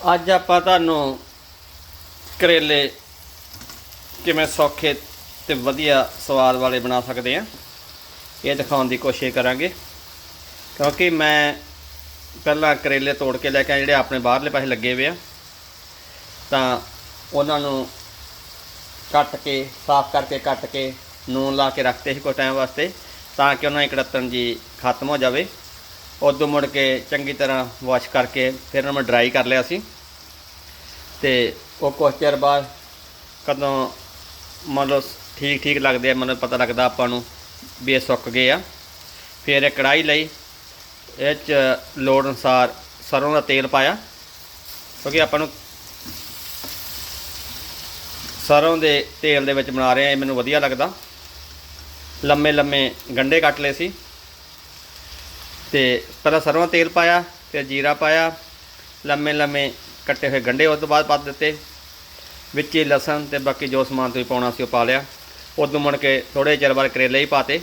ਅੱਜ ਆਪਾਂ ਤੁਹਾਨੂੰ ਕਰੇਲੇ ਕਿਵੇਂ ਸੌਖੇ ਤੇ ਵਧੀਆ ਸਵਾਦ ਵਾਲੇ ਬਣਾ ਸਕਦੇ ਆ ਇਹ ਦਿਖਾਉਣ ਦੀ ਕੋਸ਼ਿਸ਼ ਕਰਾਂਗੇ। ਕਿਉਂਕਿ ਮੈਂ ਪਹਿਲਾਂ ਕਰੇਲੇ ਤੋੜ ਕੇ ਲੈ ਕੇ ਆ ਜਿਹੜੇ ਆਪਣੇ ਬਾਹਰਲੇ ਪਾਸੇ ਲੱਗੇ ਹੋਏ ਆ। ਤਾਂ ਉਹਨਾਂ ਨੂੰ ਕੱਟ ਕੇ, ਸਾਫ਼ ਕਰਕੇ ਕੱਟ ਕੇ ਨੂਨ ਲਾ ਕੇ ਰੱਖਤੇ ਸੀ ਕੁਝ ਟਾਈਮ ਵਾਸਤੇ, ਤਾਂ ਕਿ ਉਹਨਾਂ ਦੀ ਕੜਤਣ ਜੀ ਖਤਮ ਹੋ ਜਾਵੇ। ਉਦੋਂ ਮੁੜ ਕੇ ਚੰਗੀ ਤਰ੍ਹਾਂ ਵਾਸ਼ ਕਰਕੇ ਫਿਰ ਉਹਨਾਂ ਨੂੰ ਡਰਾਈ ਕਰ ਲਿਆ ਸੀ। ਤੇ ਉਹ ਕੁਛ ਚਿਰ ਬਾਅਦ ਕਦੋਂ ਮਤਲਬ ਠੀਕ ਠੀਕ ਲੱਗਦੇ ਆ, ਮਤਲਬ ਪਤਾ ਲੱਗਦਾ ਆਪਾਂ ਨੂੰ ਵੀ ਇਹ ਸੁੱਕ ਗਏ ਆ। ਫਿਰ ਇਹ ਕੜਾਈ ਲਈ, ਇਹ ਚ ਲੋੜ ਅਨੁਸਾਰ ਸਰੋਂ ਦਾ ਤੇਲ ਪਾਇਆ, ਕਿਉਂਕਿ ਆਪਾਂ ਨੂੰ ਸਰੋਂ ਦੇ ਤੇਲ ਦੇ ਵਿੱਚ ਬਣਾ ਰਹੇ ਆ, ਇਹ ਮੈਨੂੰ ਵਧੀਆ ਲੱਗਦਾ। ਲੰਮੇ ਲੰਮੇ ਗੰਡੇ ਕੱਟ ਲਏ ਸੀ। ਤੇ ਪਹਿਲਾਂ ਸਰੋਂ ਤੇਲ ਪਾਇਆ, ਫਿਰ ਜੀਰਾ ਪਾਇਆ, ਲੰਮੇ ਲੰਮੇ ਕੱਟੇ ਹੋਏ ਗੰਡੇ ਉਸ ਤੋਂ ਬਾਅਦ ਪਾ ਦਿੱਤੇ। ਵਿੱਚ ਹੀ ਲਸਣ ਤੇ ਬਾਕੀ ਜੋ ਸਮਾਨ ਤੁਸੀਂ ਪਾਉਣਾ ਸੀ ਉਹ ਪਾ ਲਿਆ। ਉਦੋਂ ਮੁੜ ਕੇ ਥੋੜੇ ਚਿਰ ਬਾਅਦ ਕਰੇਲੇ ਹੀ ਪਾਤੇ।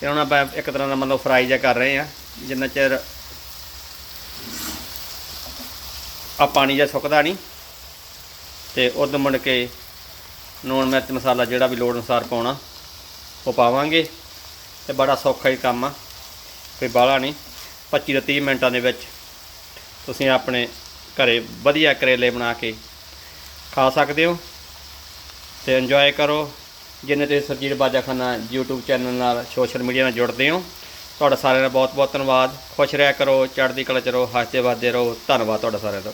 ਤੇ ਹੁਣ ਆਪਾਂ ਇੱਕ ਤਰ੍ਹਾਂ ਦਾ ਮਤਲਬ ਫਰਾਈ ਜਿਹਾ ਕਰ ਰਹੇ ਆ ਜਿੰਨਾ ਚਿਰ ਆ ਪਾਣੀ ਜਿਹਾ ਸੁੱਕਦਾ ਨਹੀਂ, ਤੇ ਉਦੋਂ ਮੁੜ ਕੇ ਲੂਣ ਮਿਰਚ ਮਸਾਲਾ ਜਿਹੜਾ ਵੀ ਲੋੜ ਅਨੁਸਾਰ ਪਾਉਣਾ, ਉਹ ਪਾਵਾਂਗੇ। ਤੇ ਬੜਾ ਸੌਖਾ ਹੀ ਕੰਮ ਆ। ਕੋਈ ਬਾਹਲਾ ਨਹੀਂ 25 ਤੋਂ 30 ਮਿੰਟਾਂ ਦੇ ਵਿੱਚ ਤੁਸੀਂ ਆਪਣੇ ਘਰੇ ਵਧੀਆ ਕਰੇਲੇ ਬਣਾ ਕੇ ਖਾ ਸਕਦੇ ਹੋ ਤੇ ਇੰਜੋਏ ਕਰੋ। ਜਿੰਨੇ ਤੁਸੀਂ ਸਰਜੀਤ ਬਾਜਾਖਾਨਾ YouTube ਚੈਨਲ ਨਾਲ ਸੋਸ਼ਲ ਮੀਡੀਆ ਨਾਲ ਜੁੜਦੇ ਹੋ, ਤੁਹਾਡਾ ਸਾਰਿਆਂ ਦਾ ਬਹੁਤ ਬਹੁਤ ਧੰਨਵਾਦ। ਖੁਸ਼ ਰਿਹਾ ਕਰੋ, ਚੜ੍ਹਦੀ ਕਲਾ ਚ ਰਹੋ ਹੱਸਦੇ ਵੱਸਦੇ ਰਹੋ। ਧੰਨਵਾਦ ਤੁਹਾਡਾ ਸਾਰਿਆਂ ਦਾ।